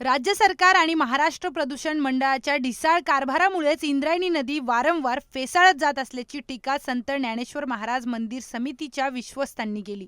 राज्य सरकार आणि महाराष्ट्र प्रदूषण मंडळाच्या ढिसाळ कारभारामुळेच इंद्रायणी नदी वारंवार फेसाळत जात असल्याची टीका संत ज्ञानेश्वर महाराज मंदिर समितीच्या विश्वस्तांनी केली.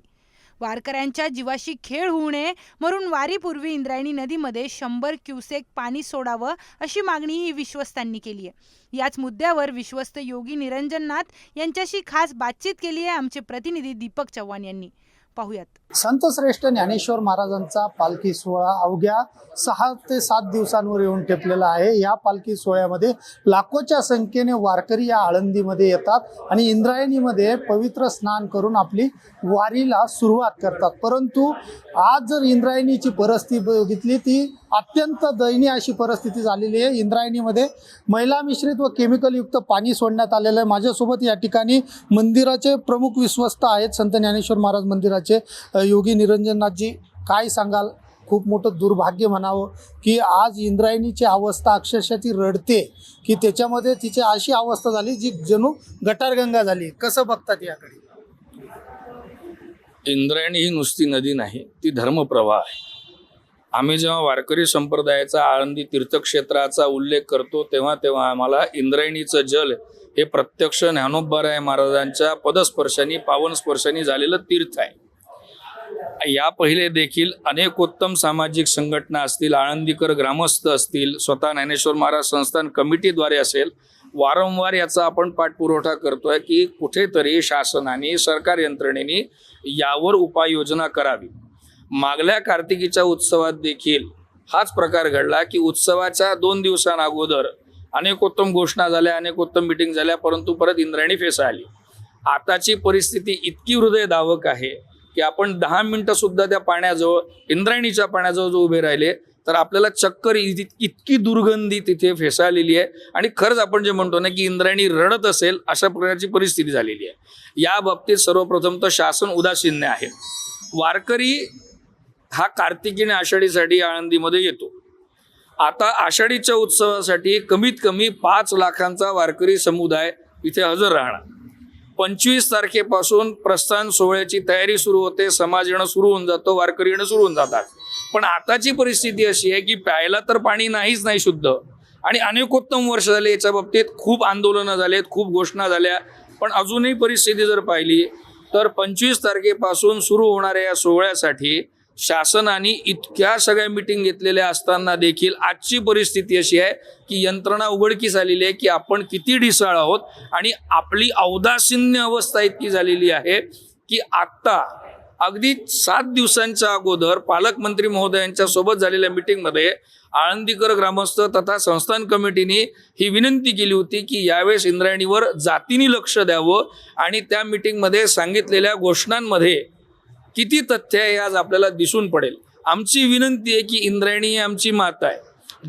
वारकऱ्यांच्या जीवाशी खेळ होऊ नये म्हणून वारीपूर्वी इंद्रायणी नदीमध्ये शंभर क्युसेक पाणी सोडावं अशी मागणीही विश्वस्तांनी केली आहे. याच मुद्द्यावर विश्वस्त योगी निरंजननाथ यांच्याशी खास बातचीत केली आहे आमचे प्रतिनिधी दीपक चव्हाण यांनी. पाहुयात. संतश्रेष्ठ ज्ञानेश्वर महाराजांचा पालखी सोहळा अवघ्या सहा ते सात दिवसांवर येऊन ठेपलेला आहे. या पालखी सोहळ्यामध्ये लाखोच्या संख्येने वारकरी या आळंदीमध्ये येतात आणि इंद्रायणीमध्ये पवित्र स्नान करून आपली वारीला सुरुवात करतात. परंतु आज जर इंद्रायणीची परिस्थिती बघितली ती अत्यंत दयनीय अशी परिस्थिती झालेली आहे. इंद्रायणीमध्ये मैला मिश्रित व केमिकलयुक्त पाणी सोडण्यात आलेलं आहे. माझ्यासोबत या ठिकाणी मंदिराचे प्रमुख विश्वस्त आहेत संत ज्ञानेश्वर महाराज मंदिराचे योगी निरंजननाथजी. काय सांगाल? खूप मोठं दुर्भाग्य म्हणावं की आज इंद्रायणीची अवस्था अक्षरशः ती रडते की त्याच्यामध्ये तिची अशी अवस्था झाली जी जणू गटारगंगा झाली. कसं बघतात याकडे? इंद्रायणी ही नुसती नदी नाही ती धर्मप्रवाह आहे. आम्ही जेव्हा वारकरी संप्रदायाचा आळंदी तीर्थक्षेत्राचा उल्लेख करतो तेव्हा तेव्हा आम्हाला इंद्रायणीचं जल हे प्रत्यक्ष ज्ञानोबराय महाराजांच्या पदस्पर्शानी पावनस्पर्शानी झालेलं तीर्थ आहे. या पहिले देखील अनेक उत्तम सामाजिक संघटना असतील आळंदीकर ग्रामस्थ असतील स्वतः ज्ञानेश्वर महाराज संस्थान कमिटीद्वारे असेल वारंवार याचा आपण पाठपुरवठा करतोय की कुठेतरी शासनाने सरकार यंत्रणेने यावर उपाययोजना करावी. मागल्या कार्तिकीच्या उत्सवात देखील हाच प्रकार घडला की उत्सवाच्या दोन दिवसांअगोदर अनेकोत्तम घोषणा झाल्या अनेक उत्तम मिटिंग झाल्या परंतु परत इंद्रायणी फेसा आली. आताची परिस्थिती इतकी हृदयदावक आहे की आपण दहा मिनिटं सुद्धा त्या पाण्याजवळ इंद्रायणीच्या पाण्याजवळ जो उभे राहिले तर आपल्याला चक्कर इतकी दुर्गंधी तिथे फेसाळलेली आहे. आणि खरंच आपण जे म्हणतो ना की इंद्रायणी रडत असेल अशा प्रकारची परिस्थिती झालेली आहे. या बाबतीत सर्वप्रथम तर शासन उदासीन्य आहे. वारकरी हा कार्तिकी आणि आषाढीसाठी आळंदीमध्ये येतो. आता आषाढीच्या उत्सवासाठी कमीत कमी पाच लाखांचा वारकरी समुदाय इथे हजर राहणार. पंचवीस तारखेपासून प्रस्थान सोहळ्याची तयारी सुरू होते समाज येणं सुरू होऊन जातो वारकरी येणं सुरू होऊन जातात. पण आताची परिस्थिती अशी आहे की प्यायला तर पाणी नाहीच नाही शुद्ध. आणि अनेकोत्तम वर्ष झाले याच्या बाबतीत खूप आंदोलनं झालेत खूप घोषणा झाल्या. पण अजूनही परिस्थिती जर पाहिली तर पंचवीस तारखेपासून सुरू होणाऱ्या या सोहळ्यासाठी शासनाने इतक्या सगळ्या मिटिंग घेतलेल्या असताना देखील आजची परिस्थिती अशी आहे की यंत्रणा उघडकीस आलेली आहे की आपण किती ढिसाळ आहोत आणि आपली औदासीन्य अवस्था इतकी झालेली आहे की आत्ता अगदी सात दिवसांच्या अगोदर पालकमंत्री महोदयांच्या सोबत झालेल्या मिटिंगमध्ये आळंदीकर ग्रामस्थ तथा संस्थान कमिटीने ही विनंती केली होती की यावेळेस इंद्रायणीवर जातीने लक्ष द्यावं आणि त्या मिटिंगमध्ये सांगितलेल्या घोषणांमध्ये किती तथ्य आहे आज आपल्याला दिसून पडेल. आमची विनंती आहे की इंद्रायणी ही आमची माता आहे.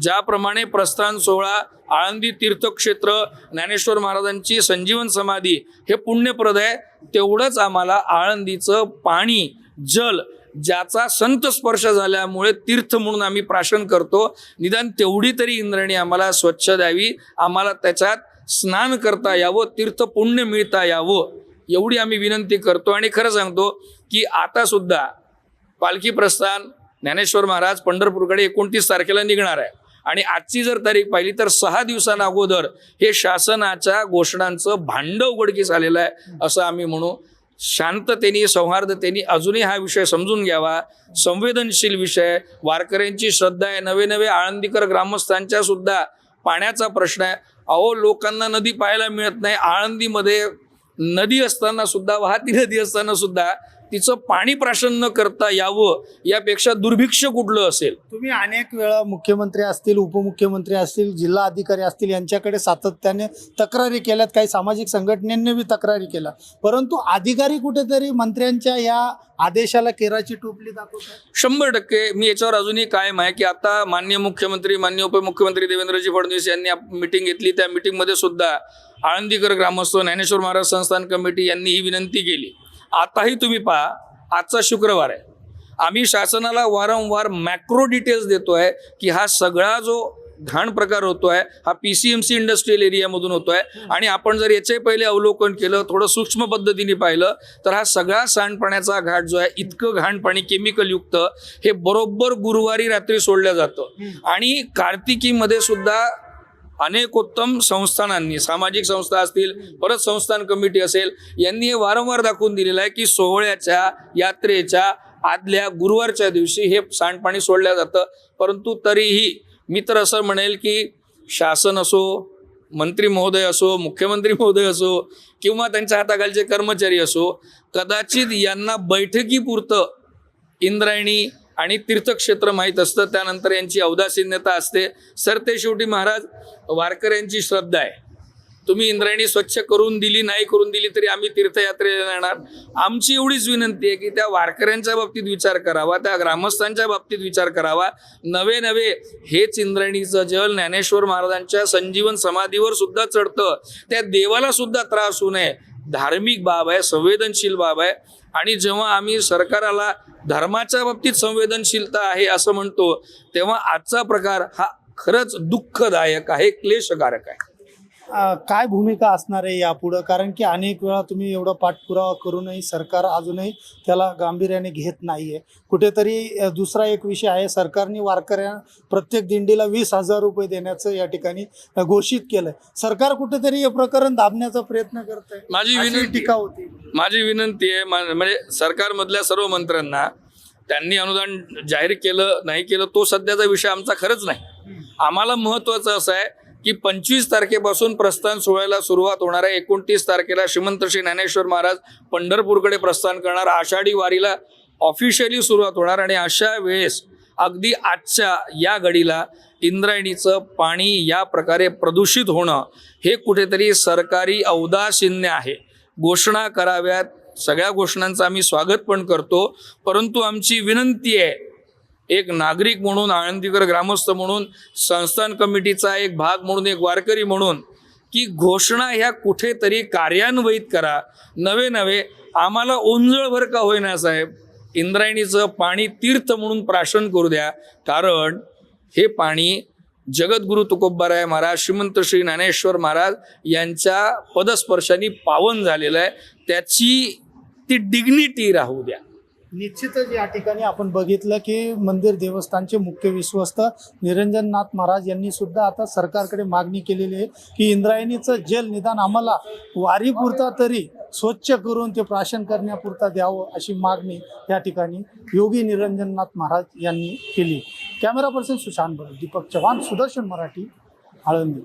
ज्याप्रमाणे प्रस्थान सोहळा आळंदी तीर्थक्षेत्र ज्ञानेश्वर महाराजांची संजीवन समाधी हे पुण्यप्रद आहे तेवढंच आम्हाला आळंदीचं पाणी जल ज्याचा संत स्पर्श झाल्यामुळे तीर्थ म्हणून आम्ही प्राशन करतो. निदान तेवढी तरी इंद्रायणी आम्हाला स्वच्छ द्यावी. आम्हाला त्याच्यात स्नान करता यावं तीर्थ पुण्य मिळता यावं. एवढी आम्ही विनंती करतो आणि खरं सांगतो की आता सुद्धा पालखी प्रस्थान ज्ञानेश्वर महाराज पंढरपूरकडे एकोणतीस तारखेला निघणार आहे. आणि आजची जर तारीख पाहिली तर सहा दिवसांना अगोदर हे शासनाच्या घोषणांचं भांड उघडकीस आलेलं आहे असं आम्ही म्हणू. शांततेने सौहार्दतेने अजूनही हा विषय समजून घ्यावा. संवेदनशील विषय वारकऱ्यांची श्रद्धा आहे. नवे नवे आळंदीकर ग्रामस्थांच्या सुद्धा पाण्याचा प्रश्न आहे. अहो लोकांना नदी पाहायला मिळत नाही. आळंदीमध्ये नदी असताना सुद्धा वाहती नदी असताना सुद्धा तिचं पाणी प्राशन न करता यावं यापेक्षा दुर्भिक्ष कुठलं असेल? तुम्ही अनेक वेळा मुख्यमंत्री असतील उपमुख्यमंत्री असतील जिल्हा अधिकारी असतील यांच्याकडे सातत्याने तक्रारी केल्यात. काही सामाजिक संघटनेने बी तक्रारी केल्या. परंतु अधिकारी कुठेतरी मंत्र्यांच्या या आदेशाला केराची टोपली दाखवतात? शंभर टक्के. मी याच्यावर अजूनही कायम आहे की आता मान्य मुख्यमंत्री मान्य उपमुख्यमंत्री देवेंद्रजी फडणवीस यांनी मिटिंग घेतली. त्या मिटिंगमध्ये सुद्धा आळंदीकर ग्रामस्थ ज्ञानेश्वर महाराज संस्थान कमिटी यांनी ही विनंती केली. आताही तुम्ही पहा आजचा शुक्रवार आहे. आम्ही शासनाला वारंवार मॅक्रो डिटेल्स देतोय की हा सगळा जो घाण प्रकार होतोय हा P C M C industrial एरियामधून होतोय. आणि आपण जर याचे पहिले अवलोकन केलं थोडं सूक्ष्म पद्धतीने पाहिलं तर हा सगळा सांडपाण्याचा घाट जो आहे इतकं घाण पाणी केमिकलयुक्त हे बरोबर गुरुवारी रात्री सोडलं जातं. आणि कार्तिकीमध्ये सुद्धा अनेकोत्तम संस्थानांनी सामाजिक संस्था असतील परत संस्थान कमिटी असेल यांनी हे वारंवार दाखवून दिलेलं आहे की सोहळ्याच्या यात्रेच्या आदल्या गुरुवारच्या दिवशी हे सांडपाणी सोडलं जातं. परंतु तरीही मी तर असं म्हणेल की शासन असो मंत्री महोदय असो मुख्यमंत्री महोदय असो किंवा त्यांच्या हाताखालचे कर्मचारी असो कदाचित यांना बैठकीपुरतं इंद्रायणी आणि तीर्थक्षेत्र माहीत असतं. त्यानंतर यांची औदासीन्यता असते. सर ते शेवटी महाराज वारकऱ्यांची श्रद्धा आहे. तुम्ही इंद्रायणी स्वच्छ करून दिली नाही करून दिली तरी आम्ही तीर्थयात्रेला येणार. आमची एवढीच विनंती आहे की त्या वारकऱ्यांच्या बाबतीत विचार करावा त्या ग्रामस्थांच्या बाबतीत विचार करावा. नवे नवे हेच इंद्रायणीचं जल ज्ञानेश्वर महाराजांच्या संजीवन समाधीवर सुद्धा चढतं. त्या देवाला सुद्धा त्रास होऊ नये. धार्मिक बाब आहे संवेदनशील बाब आहे. आणि जेव्हा आम्ही सरकाराला धर्माच्या बाबतीत संवेदनशीलता आहे असं म्हणतो तेव्हा आजचा प्रकार हा खरंच दुःखदायक आहे क्लेशकारक आहे. काय भूमिका असणार आहे यापुढं? कारण की अनेक वेळा तुम्ही एवढा पाठपुरावा करूनही सरकार अजूनही त्याला गांभीर्याने घेत नाहीये. कुठेतरी दुसरा एक विषय आहे. सरकारने वारकऱ्या प्रत्येक दिंडीला वीस हजार रुपये देण्याचं या ठिकाणी घोषित केलंय. सरकार कुठेतरी हे प्रकरण दाबण्याचा प्रयत्न करत आहे माझी विनंती टीका होती. माझी विनंती आहे म्हणजे सरकारमधल्या सर्व मंत्र्यांना त्यांनी अनुदान जाहीर केलं नाही केलं तो सध्याचा विषय आमचा खरंच नाही. आम्हाला महत्वाचं असं आहे की पंचवीस तारखेपासून प्रस्थान सोहळ्याला सुरुवात होणार आहे. एकोणतीस तारखेला श्रीमंत श्री ज्ञानेश्वर महाराज पंढरपूरकडे प्रस्थान करणार. आषाढी वारीला ऑफिशियली सुरुवात होणार आणि अशा वेळेस अगदी आजच्या या घडीला इंद्रायणीचं पाणी या प्रकारे प्रदूषित होणं हे कुठेतरी सरकारी औदासीन्य आहे. घोषणा कराव्यात. सगळ्या घोषणांचं आम्ही स्वागत पण करतो. परंतु आमची विनंती आहे एक नागरिक म्हणून आळंदीकर ग्रामस्थ म्हणून संस्थान कमिटीचा एक भाग म्हणून एक वारकरी म्हणून की घोषणा ह्या कुठेतरी कार्यान्वयित करा. नवे नवे आम्हाला ओंजळभर का होईना साहेब? इंद्रायणीचं पाणी तीर्थ म्हणून प्राशन करू द्या. कारण हे पाणी जगद्गुरु तुकोबाराय महाराज श्रीमंत श्री ज्ञानेश्वर महाराज यांच्या पदस्पर्शाने पावन झालेलं आहे. त्याची ती डिग्निटी राहू द्या. निश्चितच या ठिकाणी आपण बघितलं की मंदिर देवस्थानचे मुख्य विश्वस्त निरंजननाथ महाराज यांनी सुद्धा आता सरकारकडे मागणी केलेली आहे की इंद्रायणीचं जल निदान आम्हाला वारीपुरता तरी स्वच्छ करून ते प्राशन करण्यापुरता द्यावं अशी मागणी या ठिकाणी योगी निरंजननाथ महाराज यांनी केली. Camera person Sushant Bhat Deepak Chavan Sudarshan Marathi Alandi.